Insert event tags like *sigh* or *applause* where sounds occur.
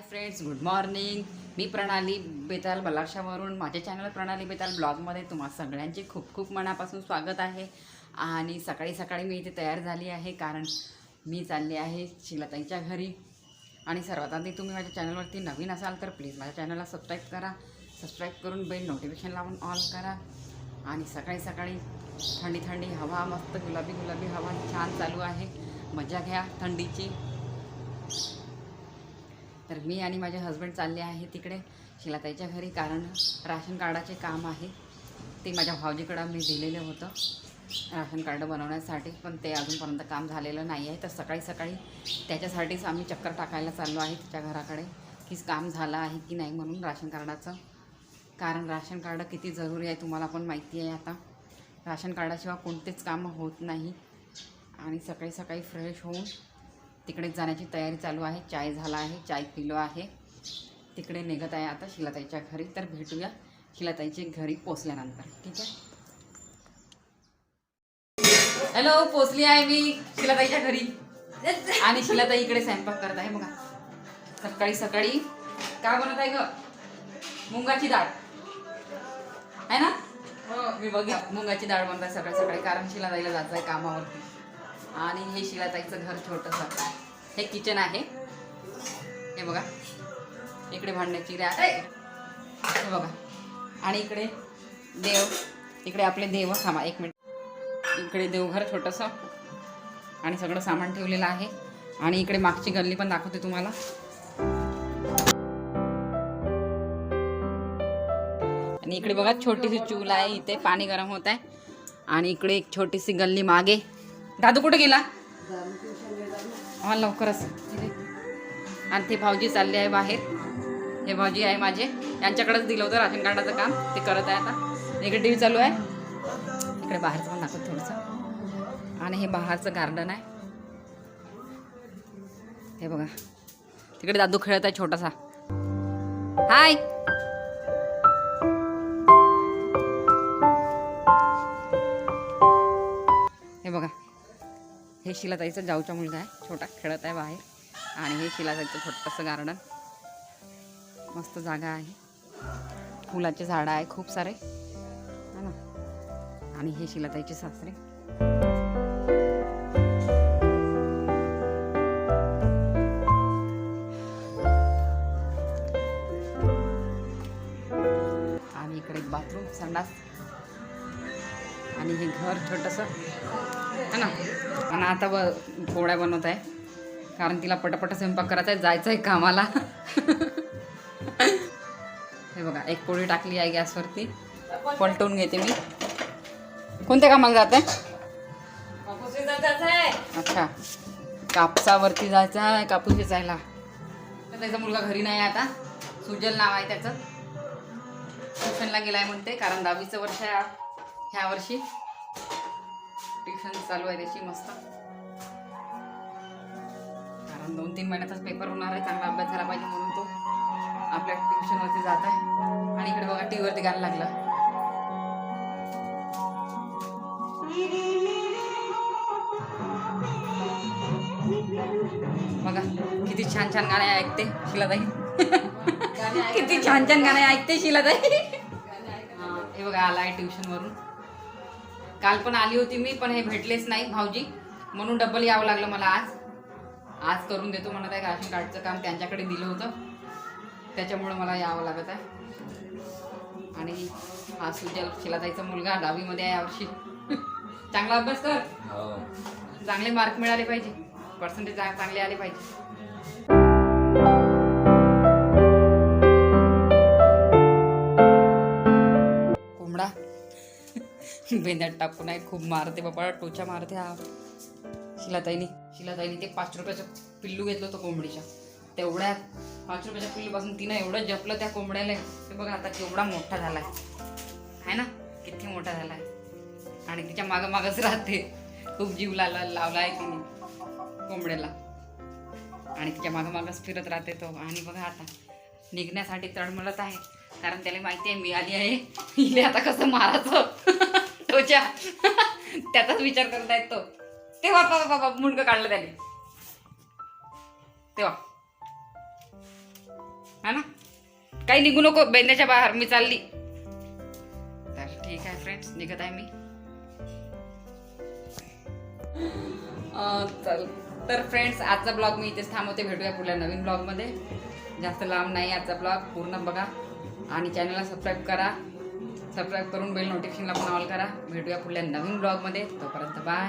हाय friends good morning मी प्रणाली बेताल बलाशावरून माझ्या channel प्रणाली बेताल ब्लॉगमध्ये तुम्हा सगळ्यांचे खूप खूप मनापासून स्वागत आहे. आणि सकाळी सकाळी मी इथे तयार झाली आहे कारण मी चालली आहे शिलाताईच्या घरी. आणि सर्वात आधी तुम्ही माझ्या चॅनलवरती नवीन असाल तर प्लीज माझ्या चॅनलला सबस्क्राईब करा. सबस्क्राईब करून बेल नोटिफिकेशन लावून ऑल करा. आणि सकाळी सकाळी थंडी थंडी हवा मस्त गुलाबी गुलाबी हवा छान चालू आहे. मजा घ्या थंडीची. तर मी आणि माझे हस्बंड चालले आहे तिकडे शिलाताईच्या घरी कारण राशन कार्डाचे काम आहे. ते माझ्या भाऊजीकडं मी दिलेलं होतं राशन कार्ड बनवण्यासाठी पण ते अजूनपर्यंत काम झालेलं नाही आहे. तर सकाळी सकाळी त्याच्यासाठीच आम्ही चक्कर टाकायला चाललो आहे तिच्या घराकडे की काम झालं आहे की नाही म्हणून राशन कार्डाचं. कारण राशन कार्ड किती जरुरी आहे तुम्हाला पण माहिती आहे आता. राशन कार्डाशिवाय कोणतेच काम होत नाही. आणि सकाळी सकाळी फ्रेश होऊन तिकडे जाण्याची तयारी चालू आहे. चाय झाला आहे. चाय पिलो आहे. तिकडे निघत आहे आता शिलाताईच्या घरी. तर भेटूया शिलाताईच्या घरी पोचल्यानंतर. ठीक आहे? हॅलो पोचली आहे मी शिलाताईच्या घरी. आणि शिलाताई इकडे स्वयंपाक करत आहे. बघा. सकाळी सकाळी काय बनवत आहे ग? मुंगाची डाळ. आहे ना? मी बघित मुंगाची डाळ बनत आहे सकाळी सकाळी. कारण शिलाताईला जायचं आहे कामावरती. आणि हे शिलाताईचं घर छोटंसं हे किचन आहे. हे बघा. इकडे भांड्याची रॅक आहे. हे बघा. आणि इकडे देव. इकडे आपले देव. थांबा एक मिनिट. इकडे देवघर छोटंसं. आणि सगळं सामान ठेवलेलं आहे. आणि इकडे मागची गल्ली पण दाखवते तुम्हाला. आणि इकडे बघा छोटीशी चूल आहे. इथे पाणी गरम होत आहे. आणि इकडे एक छोटीशी गल्ली मागे. दादू कुठे गेला? हा लवकरच. आणि ते भाऊजी चालले आहे बाहेर. हे भाऊजी आहे माझे. यांच्याकडेच दिलं होतं राशन कार्डाचं काम. ते करत आहे आता. इकडे टी व्ही चालू आहे. इकडे बाहेरचं पण दाखवत थोडंसं. आणि हे बाहेरचं गार्डन आहे. हे बघा. तिकडे दादू खेळत आहे छोटासा. हाय हे बघा. हे शिलाताईचं जाऊचा मुलगा आहे. छोटा खेळत आहे बाहेर. आणि हे शिलाताईचं छोटंसं गार्डन मस्त जागा आहे. फुलाचे झाडं आहे खूप सारे. है ना? आणि हे शिलाताईचे सासरे. आणि इकडे एक बाथरूम संडास. आणि हे घर छोटंसं. है ना? आणि आता ब पोळ्या बनवत आहे. कारण तिला पटापट स्वयंपाक करायचा आहे जायचं आहे कामाला. हे बघा एक पोळी टाकली आहे गॅसवरती. पलटवून घेते मी. कोणत्या कामाला जात आहे? अच्छा. कापसावरती जायचं आहे कापूस वेचायला तर त्याचा मुलगा घरी नाही आता. सुजल नाव आहे त्याचं. ट्युशनला गेलाय म्हणते कारण दहावीचं वर्ष आहे. ह्या वर्षी. ट्युशन चालू आहे त्याची मस्त. कारण दोन तीन महिन्यातच पेपर होणार आहे चांगला अभ्यास झाला पाहिजे म्हणून तो. आपल्या ट्युशनवरती जात आहे. आणि इकडे बघा टी व्हीवरती गाणं लागलं. बघा किती छान छान गाणे ऐकते शिलाताई. किती छान छान गाणे ऐकते शिलाताई. हा, हे बघा आला आहे ट्युशनवरून काल पण आली होती मी पण हे भेटलेच नाही भाऊजी. म्हणून डबल यावं लागलं मला आज. आज करून देतो म्हणत आहे राशन कार्डचं काम त्यांच्याकडे दिलं होतं. त्याच्यामुळं मला यावं लागत आहे. आणि हा सुजल शिलाताईचा मुलगा दहावीमध्ये आहे यावर्षी *laughs* चांगला अभ्यास कर. चांगले मार्क मिळाले पाहिजे. पर्सेंटेज चांगले आले पाहिजे. बेंद्यात टाकून आहे खूप मारते बाबा टोचा मारते हा. शिलाताईने शिलाताईने ते पाच रुपयाचं पिल्लू घेतलं होतं कोंबडीच्या तेवढ्या पाच रुपयाच्या पिल्लूपासून तिनं एवढं जपलं त्या कोंबड्याला. ते बघा आता केवढा मोठा झाला आहे ना? किती मोठा झाला आहे आणि तिच्या मागं मागच राहते. खूप जीव लावला लावला आहे तिने कोंबड्याला. आणि तिच्या मागं मागच फिरत राहते तो. आणि बघा आता निघण्यासाठी तळमळत आहे. कारण त्याला माहिती आहे मी आली आहे. *laughs* हिने आता कसं मारायचं? तोच्या. *laughs* त्याचाच विचार करत आहेत तो. तेव्हा बाबा बाबा मुंडकं काढलं त्याने. तेव्हा. हा ना? काही निघू नको बेंद्याच्या बाहेर मी चालली. तर ठीक आहे फ्रेंड्स निघत आहे मी. चल. तर फ्रेंड्स आजचा ब्लॉग मी इथेच थांबवते. भेटूया पुढल्या नवीन ब्लॉगमध्ये जास्त लांब नाही आजचा ब्लॉग पूर्ण बघा. आणि चॅनलला सबस्क्राईब करा. सबस्क्राईब करून बेल नोटिफिकेशनला पण ऑल करा. भेटूया पुढल्या नवीन ब्लॉगमध्ये तोपर्यंत बाय